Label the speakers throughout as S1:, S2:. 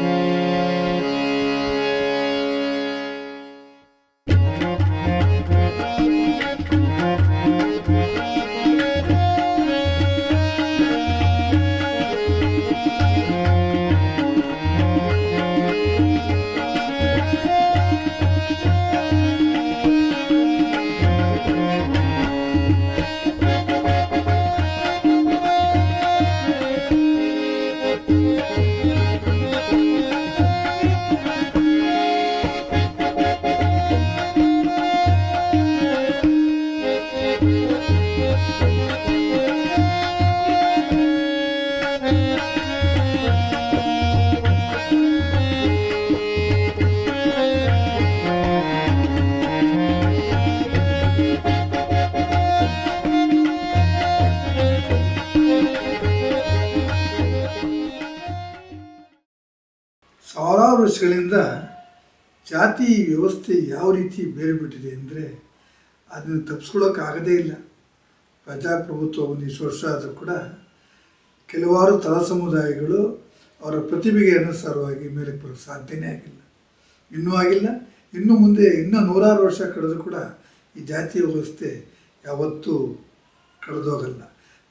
S1: ಸಾವಿರಾರು ವರ್ಷಗಳಿಂದ ಜಾತಿ ವ್ಯವಸ್ಥೆ ಯಾವ ರೀತಿ ಬೇರೆ ಬಿಟ್ಟಿದೆ ಅಂದರೆ ಅದನ್ನು ತಪ್ಪಿಸ್ಕೊಳ್ಳೋಕ್ಕಾಗದೇ ಇಲ್ಲ. ಪ್ರಜಾಪ್ರಭುತ್ವ ಒಂದು ಇಷ್ಟು ವರ್ಷ ಆದರೂ ಕೂಡ ಕೆಲವಾರು ತಳ ಸಮುದಾಯಗಳು ಅವರ ಪ್ರತಿಭೆಗೆ ಅನುಸಾರವಾಗಿ ಮೇಲಕ್ಕೆ ಬರೋಕ್ಕೆ ಸಾಧ್ಯನೇ ಆಗಿಲ್ಲ. ಇನ್ನೂ ಆಗಿಲ್ಲ. ಇನ್ನು ಮುಂದೆ ಇನ್ನೂ ನೂರಾರು ವರ್ಷ ಕಳೆದು ಕೂಡ ಈ ಜಾತಿ ವ್ಯವಸ್ಥೆ ಯಾವತ್ತೂ ಕಳೆದೋಗಲ್ಲ.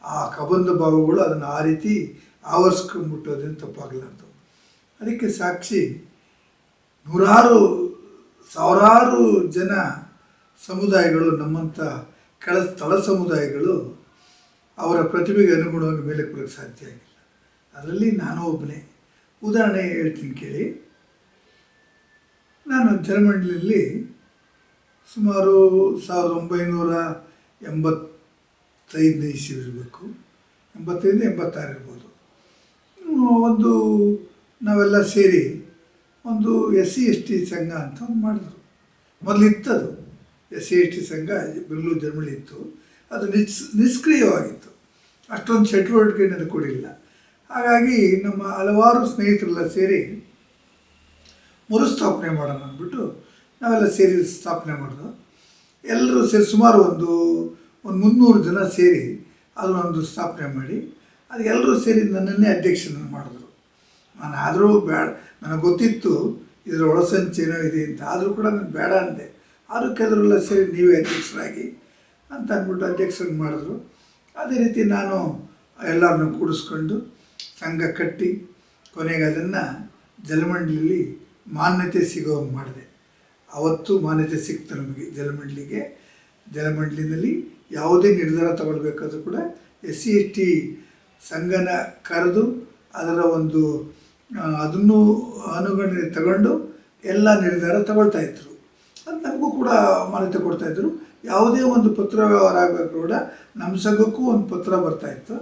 S1: ಆ ಕಬಂಧ ಭಾವಗಳು ಅದನ್ನು ಆ ರೀತಿ ಆವರಿಸ್ಕೊಂಡ್ಬಿಟ್ಟೋದೇನು ಅಂತ. ಅದಕ್ಕೆ ಸಾಕ್ಷಿ ನೂರಾರು, ಸಾವಿರಾರು ಜನ ಸಮುದಾಯಗಳು ನಮ್ಮಂಥ ಕೆಳ ಸ್ಥಳ ಸಮುದಾಯಗಳು ಅವರ ಪ್ರತಿಭೆಗೆ ಅನುಗುಣವಾಗಿ ಮೇಲೆ ಕೊಡೋಕ್ಕೆ ಸಾಧ್ಯ ಆಗಿಲ್ಲ. ಅದರಲ್ಲಿ ನಾನು ಒಬ್ಬನೇ. ಉದಾಹರಣೆ ಹೇಳ್ತೀನಿ ಕೇಳಿ. ನಾನು ಜರ್ಮನಿಯಲ್ಲಿ ಸುಮಾರು ಸಾವಿರದ ಒಂಬೈನೂರ ಎಂಬತ್ತೈದನೇ ಇಸ್ವಿ ಇರಬೇಕು ಎಂಬತ್ತೈದು ಎಂಬತ್ತಾರು ಇರ್ಬೋದು. ಒಂದು ನಾವೆಲ್ಲ ಸೇರಿ ಒಂದು ಎಸ್ ಸಿ ಎಸ್ ಟಿ ಸಂಘ ಅಂತ ಒಂದು ಮಾಡಿದ್ರು. ಮೊದಲು ಇತ್ತದು ಎಸ್ ಸಿ ಎಸ್ ಟಿ ಸಂಘ ಬೆಂಗಳೂರು ಜರ್ಮಳಿ ಇತ್ತು. ಅದು ನಿಸ್, ನಿಷ್ಕ್ರಿಯವಾಗಿತ್ತು. ಅಷ್ಟೊಂದು ಚಟುವಟಿಕೆಯನ್ನು ಕೊಡಿಲ್ಲ ಹಾಗಾಗಿ ನಮ್ಮ ಹಲವಾರು ಸ್ನೇಹಿತರೆಲ್ಲ ಸೇರಿ ಮರುಸ್ಥಾಪನೆ ಮಾಡೋಣ ಅಂದ್ಬಿಟ್ಟು ನಾವೆಲ್ಲ ಸೇರಿ ಸ್ಥಾಪನೆ ಮಾಡಿದ್ರು ಎಲ್ಲರೂ ಸೇರಿ ಸುಮಾರು ಒಂದು ಒಂದು ಮುನ್ನೂರು ಜನ ಸೇರಿ ಅದನ್ನೊಂದು ಸ್ಥಾಪನೆ ಮಾಡಿ ಅದಕ್ಕೆಲ್ಲರೂ ಸೇರಿ ನನ್ನನ್ನೇ ಅಧ್ಯಕ್ಷನ ಮಾಡಿದ್ರು. ನಾನು ಆದರೂ ಬೇಡ. ನನಗೆ ಗೊತ್ತಿತ್ತು ಇದರ ಒಳಸಂಚೇನೋ ಇದೆ ಅಂತ. ಆದರೂ ಕೂಡ ನಾನು ಬೇಡ ಅಂದೆ. ಆದರೂ ಕೆಲವರೆಲ್ಲ ಸೇರಿ ನೀವೇ ಅಧ್ಯಕ್ಷರಾಗಿ ಅಂತ ಅಂದ್ಬಿಟ್ಟು ಅಧ್ಯಕ್ಷರನ್ನು ಮಾಡಿದ್ರು. ಅದೇ ರೀತಿ ನಾನು ಎಲ್ಲರನ್ನೂ ಕೂಡಿಸ್ಕೊಂಡು ಸಂಘ ಕಟ್ಟಿ ಕೊನೆಗೆ ಅದನ್ನು ಜಲಮಂಡಲಿಯಲ್ಲಿ ಮಾನ್ಯತೆ ಸಿಗೋ ಮಾಡಿದೆ. ಅವತ್ತು ಮಾನ್ಯತೆ ಸಿಕ್ತು ನಮಗೆ ಜಲಮಂಡಲಿಗೆ. ಜಲಮಂಡಲಿನಲ್ಲಿ ಯಾವುದೇ ನಿರ್ಧಾರ ತಗೊಳ್ಬೇಕಾದ್ರೂ ಕೂಡ ಎಸ್ ಸಿ ಎಸ್ ಟಿ ಸಂಘನ ಕರೆದು ಅದರ ಒಂದು ಅದನ್ನು ಅನುಗಣನೆ ತಗೊಂಡು ಎಲ್ಲ ನಿರ್ಧಾರ ತಗೊಳ್ತಾ ಇದ್ರು. ಅದು ನಮಗೂ ಕೂಡ ಮಾನ್ಯತೆ ಕೊಡ್ತಾಯಿದ್ರು ಯಾವುದೇ ಒಂದು ಪತ್ರ ವ್ಯವಹಾರ ಆಗಬೇಕು ಕೂಡ ನಮ್ಮ ಸಂಘಕ್ಕೂ ಒಂದು ಪತ್ರ ಬರ್ತಾ ಇತ್ತು.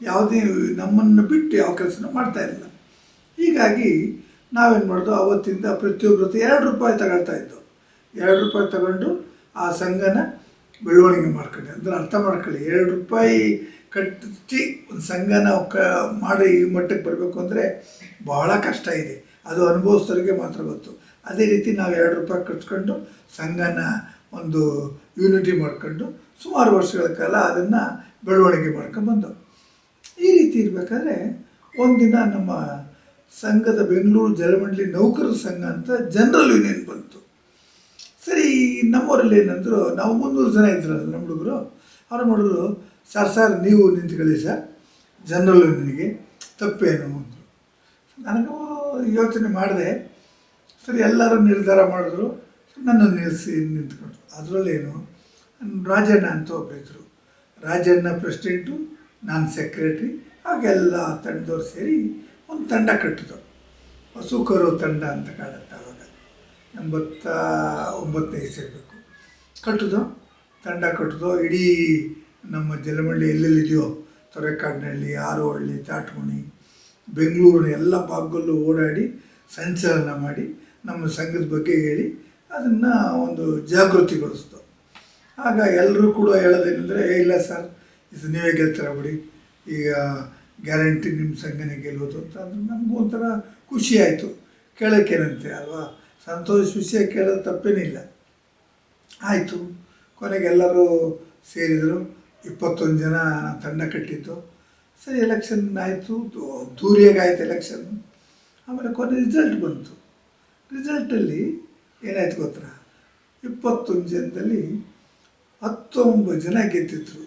S1: ಯಾವುದೇ ನಮ್ಮನ್ನು ಬಿಟ್ಟು ಯಾವ ಕೆಲಸನೂ ಇರಲಿಲ್ಲ ಹೀಗಾಗಿ ನಾವೇನು ಮಾಡೋದು, ಅವತ್ತಿಂದ ಪ್ರತಿಯೊಬ್ಬರ ಹತ್ರ ಎರಡು ರೂಪಾಯಿ ತಗೊಳ್ತಾ ಇದ್ದೋ. ಎರಡು ರೂಪಾಯಿ ತಗೊಂಡು ಆ ಸಂಘನ ಬೆಳವಣಿಗೆ ಮಾಡ್ಕೊಂಡೆ. ಅಂದರೆ ಅರ್ಥ ಮಾಡ್ಕೊಳ್ಳಿ, ಎರಡು ರೂಪಾಯಿ ಕಟ್ಟಿ ಒಂದು ಸಂಘನ ಕ ಮಾಡಿ ಈ ಮಟ್ಟಕ್ಕೆ ಬರಬೇಕು ಅಂದರೆ ಬಹಳ ಕಷ್ಟ ಇದೆ. ಅದು ಅನುಭವಿಸೋರಿಗೆ ಮಾತ್ರ ಗೊತ್ತು. ಅದೇ ರೀತಿ ನಾವು ಎರಡು ರೂಪಾಯಿ ಕಟ್ಕೊಂಡು ಸಂಘನ ಒಂದು ಯೂನಿಟಿ ಮಾಡ್ಕೊಂಡು ಸುಮಾರು ವರ್ಷಗಳ ಕಾಲ ಅದನ್ನು ಬೆಳವಣಿಗೆ ಮಾಡ್ಕೊಂಡು ಈ ರೀತಿ ಇರಬೇಕಾದ್ರೆ ಒಂದಿನ ನಮ್ಮ ಸಂಘದ ಬೆಂಗಳೂರು ಜಲಮಂಡಳಿ ನೌಕರರ ಸಂಘ ಅಂತ ಜನರಲ್ ಯೂನಿಯನ್ ಬಂತು. ಸರಿ ನಮ್ಮವರಲ್ಲಿ ಏನಂದರು ನಾವು ಮುನ್ನೂರು ಜನ ಇದ್ರಲ್ಲ ನಮ್ಮ ಹುಡುಗರು. ಅವ್ರು ಮಾಡಿದ್ರು ಸರ್ ಸರ್, ನೀವು ನಿಂತ್ಕೊಳ್ಳಿ, ಸರ್. ಜನರಲ್ ನಿನಗೆ ತಪ್ಪೇನು ಅಂದರು. ನನಗೂ ಯೋಚನೆ ಮಾಡಿದೆ. ಸರಿ, ಎಲ್ಲರೂ ನಿರ್ಧಾರ ಮಾಡಿದ್ರು. ನನ್ನನ್ನು ನಿಲ್ಲಿಸಿ ನಿಂತ್ಕೊಂಡ್ರು. ಅದರಲ್ಲೇನು ರಾಜಣ್ಣ ಅಂತ ಒಬ್ಬಿದ್ರು ರಾಜಣ್ಣ ಪ್ರೆಸಿಡೆಂಟು, ನಾನು ಸೆಕ್ರೆಟ್ರಿ ಹಾಗೆಲ್ಲ ತಂಡದವ್ರು ಸೇರಿ ಒಂದು ತಂಡ ಕಟ್ಟಿದ್ರು. ಹಸುಕರು ತಂಡ ಅಂತ ಕಾಣುತ್ತೆ ಆವಾಗ ಎಂಬತ್ತ ಒಂಬತ್ತನೇ ಇರಬೇಕು ಕಟ್ಟಿದೋ ತಂಡ ಕಟ್ಟಿದೋ ಇಡೀ ನಮ್ಮ ಜಲಮಳ್ಳಿ ಎಲ್ಲೆಲ್ಲಿದೆಯೋ ತೊರೆಕಾಡಿನಹಳ್ಳಿ ಆರೋಹಳ್ಳಿ ಚಾಟ್ಮಣಿ ಬೆಂಗಳೂರಿನ ಎಲ್ಲ ಭಾಗಗಳಲ್ಲೂ ಓಡಾಡಿ ಸಂಚಲನ ಮಾಡಿ ನಮ್ಮ ಸಂಘದ ಬಗ್ಗೆ ಹೇಳಿ ಅದನ್ನು ಒಂದು ಜಾಗೃತಿಗೊಳಿಸ್ತು. ಆಗ ಎಲ್ಲರೂ ಕೂಡ ಹೇಳೋದೇನೆಂದರೆ "ಏ, ಇಲ್ಲ ಸರ್ ಇದು ನೀವೇ ಗೆಲ್ತೀರ ಬಿಡಿ. ಈಗ ಗ್ಯಾರಂಟಿ ನಿಮ್ಮ ಸಂಘನೇ ಗೆಲ್ಲೋದು ಅಂತ. ಅಂದ್ರೆ ನಮಗೂ ಒಂಥರ ಖುಷಿ ಆಯಿತು. ಕೇಳೋಕ್ಕೇನಂತೆ ಅಲ್ವಾ? ಸಂತೋಷ ವಿಷಯ ಕೇಳೋದು ತಪ್ಪೇನಿಲ್ಲ. ಆಯಿತು. ಕೊನೆಗೆ ಎಲ್ಲರೂ ಸೇರಿದರು. ಇಪ್ಪತ್ತೊಂದು ಜನ ತಂಡ ಕಟ್ಟಿತ್ತು ಸರಿ ಎಲೆಕ್ಷನ್ ಆಯಿತು. ಆಯ್ತು ಎಲೆಕ್ಷನ್ ಆಮೇಲೆ ಕೊನೆ ರಿಸಲ್ಟ್ ಬಂತು. ರಿಸಲ್ಟಲ್ಲಿ ಏನಾಯ್ತು ಗೊತ್ತಾ? ಇಪ್ಪತ್ತೊಂದು ಜನದಲ್ಲಿ ಹತ್ತೊಂಬತ್ತು ಜನ ಗೆದ್ದಿದ್ರು.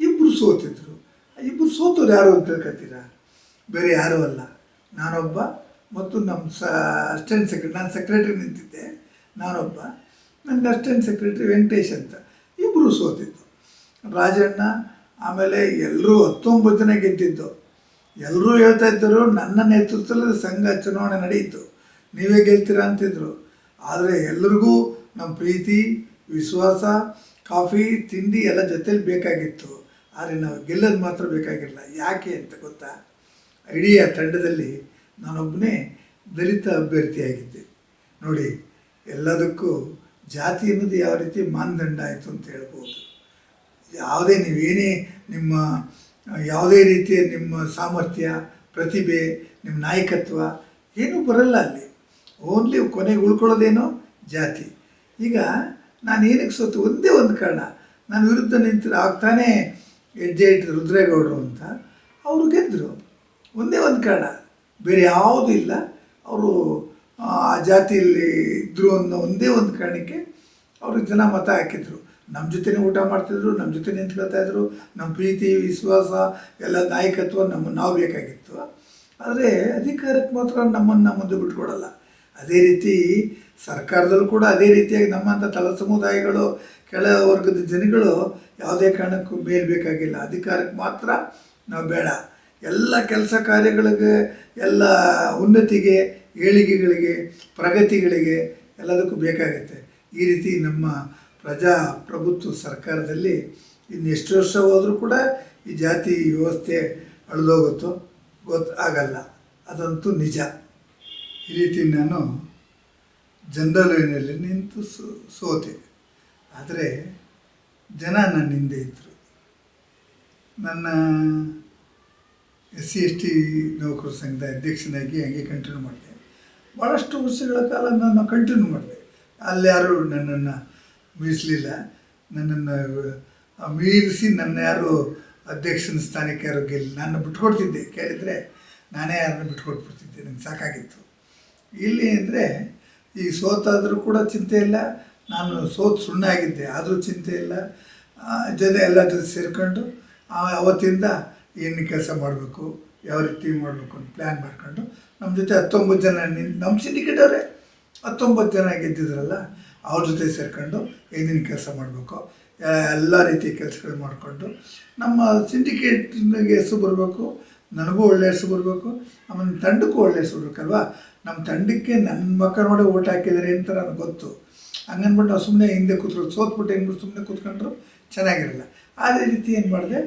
S1: ಇಬ್ಬರು ಸೋತಿದ್ರು. ಇಬ್ಬರು ಸೋತವ್ರು ಯಾರು ಅಂತ ತಿಳ್ಕೊತೀರಾ? ಬೇರೆ ಯಾರೂ ಅಲ್ಲ. ನಾನೊಬ್ಬ ಮತ್ತು ನಮ್ಮ ಸ ಅಸ್ಟೆಂಟ್ ಸೆಕ್ರೆಟರಿ ನಾನು ಸೆಕ್ರೆಟರಿ ನಿಂತಿದ್ದೆ. ನಾನೊಬ್ಬ. ನನ್ನ ಅಸ್ಟೆಂಟ್ ಸೆಕ್ರೆಟ್ರಿ ವೆಂಕಟೇಶ್ ಅಂತ. ಇಬ್ಬರು ಸೋತಿದ್ದು ರಾಜಣ್ಣ ಆಮೇಲೆ ಎಲ್ಲರೂ ಹತ್ತೊಂಬತ್ತು ಜನ ಗೆದ್ದಿದ್ದು. ಎಲ್ಲರೂ ಹೇಳ್ತಾ ಇದ್ದರು, ನನ್ನ ನೇತೃತ್ವದಲ್ಲಿ ಸಂಘ ಚುನಾವಣೆ ನಡೆಯಿತು. ನೀವೇ ಗೆಲ್ತೀರಾ? ಅಂತಿದ್ರು. ಆದರೆ ಎಲ್ಲರಿಗೂ ನಮ್ಮ ಪ್ರೀತಿ, ವಿಶ್ವಾಸ, ಕಾಫಿ, ತಿಂಡಿ ಎಲ್ಲ ಜೊತೇಲಿ ಬೇಕಾಗಿತ್ತು. ಆದರೆ ನಾವು ಗೆಲ್ಲೋದು ಮಾತ್ರ ಬೇಕಾಗಿಲ್ಲ ಯಾಕೆ ಅಂತ ಗೊತ್ತಾ? ಇಡೀ ತಂಡದಲ್ಲಿ ನಾನೊಬ್ಬನೇ ದಲಿತ ಅಭ್ಯರ್ಥಿಯಾಗಿದ್ದೆ. ನೋಡಿ, ಎಲ್ಲದಕ್ಕೂ ಜಾತಿ ಅನ್ನೋದು ಯಾವ ರೀತಿ ಮಾನದಂಡ ಆಯಿತು ಅಂತ ಹೇಳ್ಬೋದು. ಯಾವುದೇ ನೀವೇನೇ ನಿಮ್ಮ, ಯಾವುದೇ ರೀತಿಯ ನಿಮ್ಮ ಸಾಮರ್ಥ್ಯ, ಪ್ರತಿಭೆ, ನಿಮ್ಮ ನಾಯಕತ್ವ ಏನೂ ಬರಲ್ಲ ಅಲ್ಲಿ. ಓನ್ಲಿ ಕೊನೆಗೆ ಉಳ್ಕೊಳ್ಳೋದೇನೋ ಜಾತಿ. ಈಗ ನಾನು ಏನಕ್ಕೆ ಸೋತು? ಒಂದೇ ಒಂದು ಕಾರಣ. ನಾನು ವಿರುದ್ಧ ನಿಂತು ಆಗ್ತಾನೆ ಹೆಜ್ಜೆ ಇಟ್ಟರು ರುದ್ರೇಗೌಡರು ಅಂತ. ಅವರು ಗೆದ್ದರು. ಒಂದೇ ಒಂದು ಕಾರಣ. ಬೇರೆ ಯಾವುದೂ ಇಲ್ಲ. ಅವರು, ಆ ಜಾತಿಯಲ್ಲಿ ಇದ್ದರು ಅನ್ನೋ ಒಂದೇ ಒಂದು ಕಾರಣಕ್ಕೆ ಅವ್ರಿಗೆ ಜನ ಮತ ಹಾಕಿದ್ರು. ನಮ್ಮ ಜೊತೆನೇ ಊಟ ಮಾಡ್ತಿದ್ರು ನಮ್ಮ ಜೊತೆ ನಿಂತ್ಕೊಳ್ತಾ ಇದ್ರು ನಮ್ಮ ಪ್ರೀತಿ, ವಿಶ್ವಾಸ, ಎಲ್ಲ ನಾಯಕತ್ವ ನಮ್ಮ ನಾವು ಬೇಕಾಗಿತ್ತು. ಆದರೆ ಅಧಿಕಾರಕ್ಕೆ ಮಾತ್ರ ನಮ್ಮನ್ನು ಮುಂದೆ ಬಿಟ್ಕೊಡಲ್ಲ. ಅದೇ ರೀತಿ ಸರ್ಕಾರದಲ್ಲೂ ಕೂಡ ಅದೇ ರೀತಿಯಾಗಿ ನಮ್ಮಂಥ ತಳ ಸಮುದಾಯಗಳು, ಕೆಳ ವರ್ಗದ ಜನಗಳು ಯಾವುದೇ ಕಾರಣಕ್ಕೂ ಮೇಲ್ ಬೇಕಾಗಿಲ್ಲ. ಅಧಿಕಾರಕ್ಕೆ ಮಾತ್ರ ನಾವು ಬೇಡ. ಎಲ್ಲ ಕೆಲಸ ಕಾರ್ಯಗಳಿಗೆ, ಎಲ್ಲ ಉನ್ನತಿಗೆ, ಏಳಿಗೆಗಳಿಗೆ, ಪ್ರಗತಿಗಳಿಗೆ ಎಲ್ಲದಕ್ಕೂ ಬೇಕಾಗುತ್ತೆ. ಈ ರೀತಿ ನಮ್ಮ ಪ್ರಜಾಪ್ರಭುತ್ವ ಸರ್ಕಾರದಲ್ಲಿ ಇನ್ನು ಎಷ್ಟು ವರ್ಷ ಹೋದರೂ ಕೂಡ ಈ ಜಾತಿ ವ್ಯವಸ್ಥೆ ಅಳಿದೋಗುತ್ತೋ ಗೊತ್ತು ಆಗಲ್ಲ. ಅದಂತೂ ನಿಜ. ಈ ರೀತಿ ನಾನು ಜನರಲ್ ನಿಂತು ಸೋತೆ. ಆದರೆ ಜನ ನನ್ನ ಹಿಂದೆ ಇದ್ದರು ನನ್ನ ಎಸ್ ಸಿ, ಎಸ್ ಟಿ ನೌಕರ ಸಂಘದ ಅಧ್ಯಕ್ಷನಾಗಿ ಹಂಗೆ ಕಂಟಿನ್ಯೂ ಮಾಡಿದೆ. ಭಾಳಷ್ಟು ವರ್ಷಗಳ ಕಾಲ ನಾನು ಕಂಟಿನ್ಯೂ ಮಾಡಿದೆ. ಅಲ್ಲಿ ಯಾರು ನನ್ನನ್ನು ಮೀರಿಸಲಿಲ್ಲ. ನನ್ನನ್ನು ಮೀರಿಸಿ ನನ್ನ ಯಾರು ಅಧ್ಯಕ್ಷನ ಸ್ಥಾನಕ್ಕೆ ಯಾರು ಗೆಲ್ಲ ನಾನು ಬಿಟ್ಕೊಡ್ತಿದ್ದೆ. ಕೇಳಿದರೆ ನಾನೇ ಯಾರನ್ನ ಬಿಟ್ಕೊಟ್ಬಿಡ್ತಿದ್ದೆ. ನನಗೆ ಸಾಕಾಗಿತ್ತು. ಇಲ್ಲಿ ಅಂದರೆ ಈ ಸೋತಾದರೂ ಕೂಡ ಚಿಂತೆ ಇಲ್ಲ. ನಾನು ಸೋತು ಸುಣ್ಣಾಗಿದ್ದೆ. ಆದರೂ ಚಿಂತೆ ಇಲ್ಲ. ಜೊತೆ ಎಲ್ಲ ಜೊತೆ ಸೇರಿಕೊಂಡು ಅವತ್ತಿಂದ ಏನು ಕೆಲಸ ಮಾಡಬೇಕು, ಯಾವ ರೀತಿ ಮಾಡಬೇಕು ಅಂತ ಪ್ಲ್ಯಾನ್ ಮಾಡ್ಕೊಂಡು ನಮ್ಮ ಜೊತೆ ಹತ್ತೊಂಬತ್ತು ಜನ ನಿನ್ ನಮ್ಮ ಸಿಂಡಿಕೇಟವರೇ ಹತ್ತೊಂಬತ್ತು ಜನ ಗೆದ್ದಿದ್ರಲ್ಲ ಅವ್ರ ಜೊತೆ ಸೇರ್ಕೊಂಡು ಏನೇನು ಕೆಲಸ ಮಾಡಬೇಕು ಎಲ್ಲ ರೀತಿಯ ಕೆಲಸಗಳು ಮಾಡಿಕೊಂಡು ನಮ್ಮ ಸಿಂಡಿಕೇಟ್ನಿಗೆ ಹೆಸರು ಬರಬೇಕು, ನನಗೂ ಒಳ್ಳೆ ಹೆಸರು ಬರಬೇಕು, ಆಮೇಲೆ ತಂಡಕ್ಕೂ ಒಳ್ಳೆ ಹೆಸರು ಬರಬೇಕಲ್ವಾ? ನಮ್ಮ ತಂಡಕ್ಕೆ ನನ್ನ ಮಕ್ಕ ನೋಡಿ ಓಟ್ ಹಾಕಿದ್ದಾರೆ ಅಂತ ನನಗೆ ಗೊತ್ತು. ಹಂಗನ್ಬಿಟ್ಟು ನಾವು ಸುಮ್ಮನೆ ಹಿಂದೆ ಕೂತ್ಕೊಂಡು ಸೋತ್ಬಿಟ್ಟು ಏನ್ಬಿಟ್ಟು ಸುಮ್ಮನೆ ಕೂತ್ಕೊಂಡ್ರು ಚೆನ್ನಾಗಿರಲ್ಲ. ಅದೇ ರೀತಿ ಏನು ಮಾಡಿದೆ,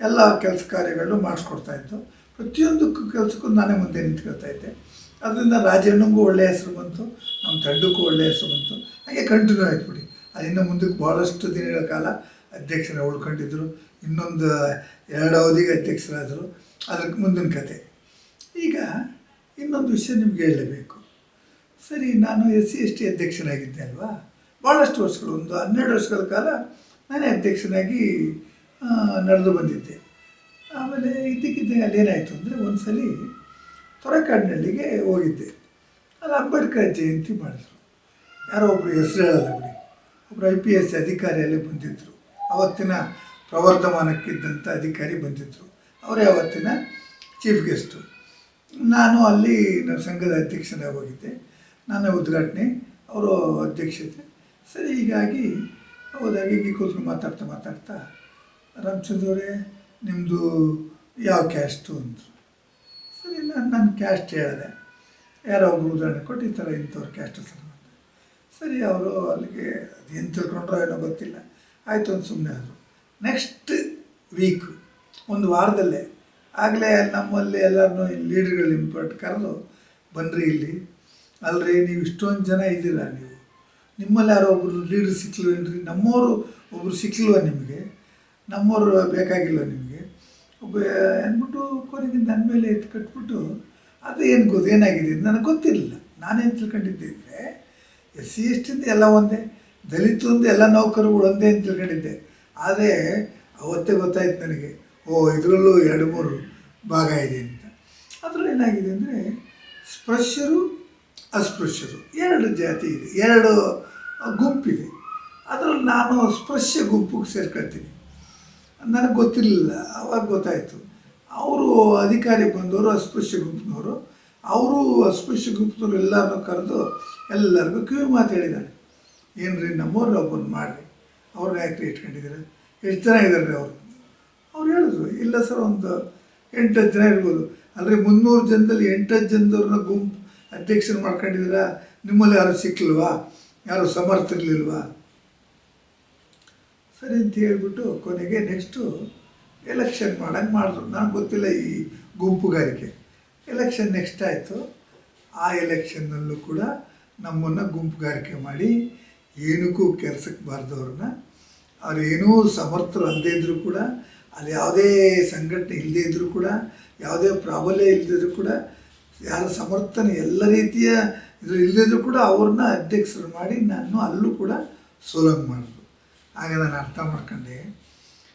S1: ಎಲ್ಲ ಕೆಲಸ ಕಾರ್ಯಗಳು ಮಾಡಿಸ್ಕೊಡ್ತಾ ಇತ್ತು ಪ್ರತಿಯೊಂದಕ್ಕೂ ಕೆಲಸಕ್ಕೂ ನಾನೇ ಮುಂದೆ ನಿಂತ್ಕೊಳ್ತಾ ಇದ್ದೆ. ಅದರಿಂದ ರಾಜಣ್ಣಂಗೂ ಒಳ್ಳೆಯ ಹೆಸರು ಬಂತು, ನಮ್ಮ ತಂಡಕ್ಕೂ ಒಳ್ಳೆಯ ಹೆಸರು ಬಂತು. ಹಾಗೆ ಕಂಟಿನ್ಯೂ ಆಯ್ತು ಬಿಡಿ. ಅದಿನ್ನು ಮುಂದಕ್ಕೆ ಭಾಳಷ್ಟು ದಿನಗಳ ಕಾಲ ಅಧ್ಯಕ್ಷರ ಉಳ್ಕೊಂಡಿದ್ರು. ಇನ್ನೊಂದು ಎರಡು ಅವಧಿಗೆ ಅಧ್ಯಕ್ಷರಾದರು. ಅದಕ್ಕೆ ಮುಂದಿನ ಕತೆ. ಈಗ ಇನ್ನೊಂದು ವಿಷಯ ನಿಮ್ಗೆ ಹೇಳಲೇಬೇಕು ಸರಿ, ನಾನು ಎಸ್ ಸಿ ಎಸ್ ಟಿ ಅಧ್ಯಕ್ಷನಾಗಿದ್ದೆ ಅಲ್ವಾ? ಭಾಳಷ್ಟು ವರ್ಷಗಳು, ಒಂದು ಹನ್ನೆರಡು ವರ್ಷಗಳ ಕಾಲ ನಾನೇ ಅಧ್ಯಕ್ಷನಾಗಿ ನಡೆದು ಬಂದಿದ್ದೆ. ಆಮೇಲೆ ಇದ್ದಕ್ಕಿದ್ದ ಅಲ್ಲಿ ಏನಾಯಿತು ಅಂದರೆ ಒಂದು ಸಲ ತೊರಕಾಡಿನಳ್ಳಿಗೆ ಹೋಗಿದ್ದೆ. ಅಲ್ಲಿ ಅಂಬೇಡ್ಕರ್ ಜಯಂತಿ ಮಾಡಿದ್ರು. ಯಾರೋ ಒಬ್ಬರು ಹೆಸರು ಹೇಳಲ್ಲ ಬಿಡಿ. ಒಬ್ಬರು ಐ ಪಿ ಎಸ್ ಅಧಿಕಾರಿಯಲ್ಲಿ ಬಂದಿದ್ದರು ಅವತ್ತಿನ ಪ್ರವರ್ಧಮಾನಕ್ಕಿದ್ದಂಥ ಅಧಿಕಾರಿ ಬಂದಿದ್ದರು ಅವರೇ ಅವತ್ತಿನ ಚೀಫ್ ಗೆಸ್ಟು ನಾನು ಅಲ್ಲಿ ನಮ್ಮ ಸಂಘದ ಅಧ್ಯಕ್ಷನಾಗಿ ಹೋಗಿದ್ದೆ. ನಾನು ಉದ್ಘಾಟನೆ, ಅವರು ಅಧ್ಯಕ್ಷತೆ. ಸರಿ, ಹೀಗಾಗಿ ಹೋದಾಗ ಹೀಗೆ ಕೂತ್ಕೊಂಡು ಮಾತಾಡ್ತಾ ಮಾತಾಡ್ತಾ ಅವರೇ ನಿಮ್ಮದು ಯಾವ ಕ್ಯಾಸ್ಟು ಅಂದರು. ಸರಿ ನಾನು ನನ್ನ ಕ್ಯಾಸ್ಟ್ ಹೇಳಿದೆ, ಯಾರೋ ಒಬ್ಬರು ಉದಾಹರಣೆ ಕೊಟ್ಟು ಈ ಥರ ಇಂಥವ್ರ ಕ್ಯಾಸ್ಟ್ ಸರ್ ಸರಿ, ಅವರು ಅಲ್ಲಿಗೆ ಅದೇನು ತಿಳ್ಕೊಂಡ್ರೋ ಏನೋ ಗೊತ್ತಿಲ್ಲ. ಆಯಿತು ಒಂದು ಸುಮ್ಮನೆ ಆದರು. ನೆಕ್ಸ್ಟ್ ವೀಕ್ ಒಂದು ವಾರದಲ್ಲೇ, ಆಗಲೇ ನಮ್ಮಲ್ಲಿ ಎಲ್ಲರನ್ನೂ ಲೀಡ್ರ್ಗಳು ಇಂಪಾರ್ಟ್ ಕರೆದು ಬನ್ನಿರಿ ಇಲ್ಲಿ. ಅಲ್ಲರಿ ನೀವು ಇಷ್ಟೊಂದು ಜನ ಇದ್ದೀರಾ ನೀವು? ನಿಮ್ಮಲ್ಲಿ ಯಾರೋ ಒಬ್ಬರು ಲೀಡ್ರ್ ಸಿಕ್ಲ್ವೇನ್ರಿ ನಮ್ಮವರು ಒಬ್ಬರು ಸಿಕ್ಕಲ್ವ ನಿಮಗೆ? ನಮ್ಮವರು ಬೇಕಾಗಿಲ್ಲ ನಿಮಗೆ? ಒಬ್ಬ ಅಂದ್ಬಿಟ್ಟು ಕೊನೆಗೆ ನನ್ನ ಮೇಲೆ ಎತ್ತು ಕಟ್ಬಿಟ್ಟು, ಅದು ಏನು ಗೊತ್ತು, ಏನಾಗಿದೆ ನನಗೆ ಗೊತ್ತಿರಲಿಲ್ಲ. ನಾನೇನು ತಿಳ್ಕೊಂಡಿದ್ದೆ ಅಂದರೆ ಎಸ್ ಸಿ ಎಸ್ ಟಿಂದ ಎಲ್ಲ ಒಂದೇ ದಲಿತಂದು ಎಲ್ಲ ನೌಕರರು ಒಂದೇ ಅಂತ ತಿಳ್ಕೊಂಡಿದ್ದೆ. ಆದರೆ ಅವತ್ತೇ ಗೊತ್ತಾಯ್ತು ನನಗೆ, ಓ, ಇದರಲ್ಲೂ ಎರಡು ಮೂರು ಭಾಗ ಇದೆ ಅಂತ. ಅದರಲ್ಲಿ ಏನಾಗಿದೆ ಅಂದರೆ, ಸ್ಪೃಶ್ಯರು, ಅಸ್ಪೃಶ್ಯರು, ಎರಡು ಜಾತಿ ಇದೆ, ಎರಡು ಗುಂಪಿದೆ. ಅದರಲ್ಲಿ ನಾನು ಸ್ಪೃಶ್ಯ ಗುಂಪಿಗೆ ಸೇರ್ಕೊಳ್ತೀನಿ. ನನಗೆ ಗೊತ್ತಿರಲಿಲ್ಲ, ಅವಾಗ ಗೊತ್ತಾಯಿತು. ಅವರು ಅಧಿಕಾರಿ ಬಂದವರು, ಅಸ್ಪೃಶ್ಯ ಗುಂಪಿನವರು. ಅವರು ಅಸ್ಪೃಶ್ಯ ಗುಪ್ತರು ಎಲ್ಲರನ್ನೂ ಕರೆದು ಎಲ್ಲರಿಗೂ ಕಿವಿ ಮಾತು ಹೇಳಿದ್ದಾರೆ. ಏನು ರೀ ನಮ್ಮವ್ರನ್ನ ಒಬ್ಬರು ಮಾಡಿರಿ. ಅವ್ರನ್ನ ಯಾಕೆ ಇಟ್ಕೊಂಡಿದ್ದೀರ? ಎಷ್ಟು ಜನ ಇದ್ದಾರೆ ಅವರು? ಅವ್ರು ಹೇಳಿದ್ರು, ಇಲ್ಲ ಸರ್, ಒಂದು ಎಂಟು ಜನ ಇರ್ಬೋದು. ಅಂದರೆ ಮುನ್ನೂರು ಜನದಲ್ಲಿ ಎಂಟು ಜನದವ್ರನ್ನ ಗುಂಪು ಅಧ್ಯಕ್ಷರು ಮಾಡ್ಕೊಂಡಿದ್ದೀರಾ? ನಿಮ್ಮಲ್ಲಿ ಯಾರು ಸಿಕ್ಕಲ್ವಾ ಯಾರು ಸಮರ್ಥಿರ್ಲಿಲ್ವಾ ಸರಿ ಅಂತ ಹೇಳ್ಬಿಟ್ಟು ಕೊನೆಗೆ ನೆಕ್ಸ್ಟು ಎಲೆಕ್ಷನ್ ಮಾಡೋಂಗೆ ಮಾಡಿದ್ರು. ನನಗೆ ಗೊತ್ತಿಲ್ಲ ಈ ಗುಂಪುಗಾರಿಕೆ. ಎಲೆಕ್ಷನ್ ನೆಕ್ಸ್ಟ್ ಆಯಿತು. ಆ ಎಲೆಕ್ಷನ್ನಲ್ಲೂ ಕೂಡ ನಮ್ಮನ್ನು ಗುಂಪುಗಾರಿಕೆ ಮಾಡಿ ಏನಕ್ಕೂ ಕೆಲಸಕ್ಕೆ ಬಾರ್ದವ್ರನ್ನ. ಅವ್ರು ಏನೂ ಸಮರ್ಥರು ಅಲ್ಲದೇ ಇದ್ದರೂ ಕೂಡ, ಅಲ್ಲಿ ಯಾವುದೇ ಸಂಘಟನೆ ಇಲ್ಲದೇ ಇದ್ದರೂ ಕೂಡ, ಯಾವುದೇ ಪ್ರಾಬಲ್ಯ ಇಲ್ಲದಿದ್ರು ಕೂಡ, ಯಾರ ಸಮರ್ಥನೆ ಎಲ್ಲ ರೀತಿಯ ಇದು ಇಲ್ಲದಿದ್ರೂ ಕೂಡ ಅವ್ರನ್ನ ಅಧ್ಯಕ್ಷರು ಮಾಡಿ ನಾನು ಅಲ್ಲೂ ಕೂಡ ಸೋಲಂಗ್ ಮಾಡಿದ್ರು. ಆಗ ನಾನು ಅರ್ಥ ಮಾಡ್ಕೊಂಡೆ,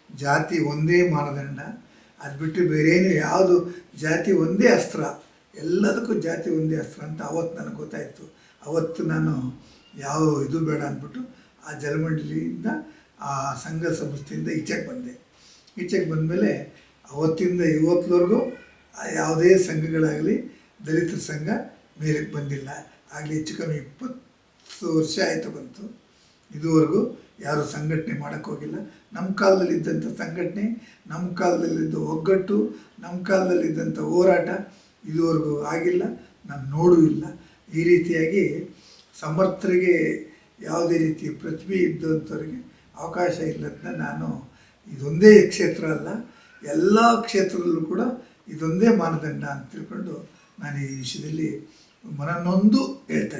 S1: ಜಾತಿ ಒಂದೇ ಮಾನದಂಡ. ಅದು ಬಿಟ್ಟು ಬೇರೇನು ಯಾವುದು ಜಾತಿ ಒಂದೇ ಅಸ್ತ್ರ. ಎಲ್ಲದಕ್ಕೂ ಜಾತಿ ಒಂದೇ ಅಸ್ತ್ರ ಅಂತ ಅವತ್ತು ನನಗೆ ಗೊತ್ತಾಯಿತು. ಅವತ್ತು ನಾನು ಯಾವ ಇದು ಬೇಡ ಅಂದ್ಬಿಟ್ಟು ಆ ಜಲಮಂಡಲಿಯಿಂದ ಆ ಸಂಘ ಸಂಸ್ಥೆಯಿಂದ ಈಚೆಗೆ ಬಂದೆ. ಈಚೆಗೆ ಬಂದಮೇಲೆ ಅವತ್ತಿಂದ ಇವತ್ತುವರೆಗೂ ಯಾವುದೇ ಸಂಘಗಳಾಗಲಿ ದಲಿತರ ಸಂಘ ಮೇಲಕ್ಕೆ ಬಂದಿಲ್ಲ. ಆಗಲಿ ಹೆಚ್ಚು ಕಮ್ಮಿ ಇಪ್ಪತ್ತು ವರ್ಷ ಆಯಿತು ಬಂತು. ಇದುವರೆಗೂ ಯಾರು ಸಂಘಟನೆ ಮಾಡೋಕ್ಕೋಗಿಲ್ಲ ನಮ್ಮ ಕಾಲದಲ್ಲಿದ್ದಂಥ ಸಂಘಟನೆ, ನಮ್ಮ ಕಾಲದಲ್ಲಿದ್ದ ಒಗ್ಗಟ್ಟು, ನಮ್ಮ ಕಾಲದಲ್ಲಿದ್ದಂಥ ಹೋರಾಟ ಇದುವರೆಗೂ ಆಗಿಲ್ಲ. ನಾನು ನೋಡೂ ಇಲ್ಲ. ಈ ರೀತಿಯಾಗಿ ಸಮರ್ಥರಿಗೆ ಯಾವುದೇ ರೀತಿಯ ಪ್ರತಿಭೆ ಇದ್ದಂಥವ್ರಿಗೆ ಅವಕಾಶ ಇಲ್ಲದನ್ನ ನಾನು ಇದೊಂದೇ ಕ್ಷೇತ್ರ ಅಲ್ಲ, ಎಲ್ಲ ಕ್ಷೇತ್ರದಲ್ಲೂ ಕೂಡ ಇದೊಂದೇ ಮಾನದಂಡ ಅಂತ ತಿಳ್ಕೊಂಡು ನಾನು ಈ ವಿಷಯದಲ್ಲಿ ಮನನೊಂದು ಹೇಳ್ತಾ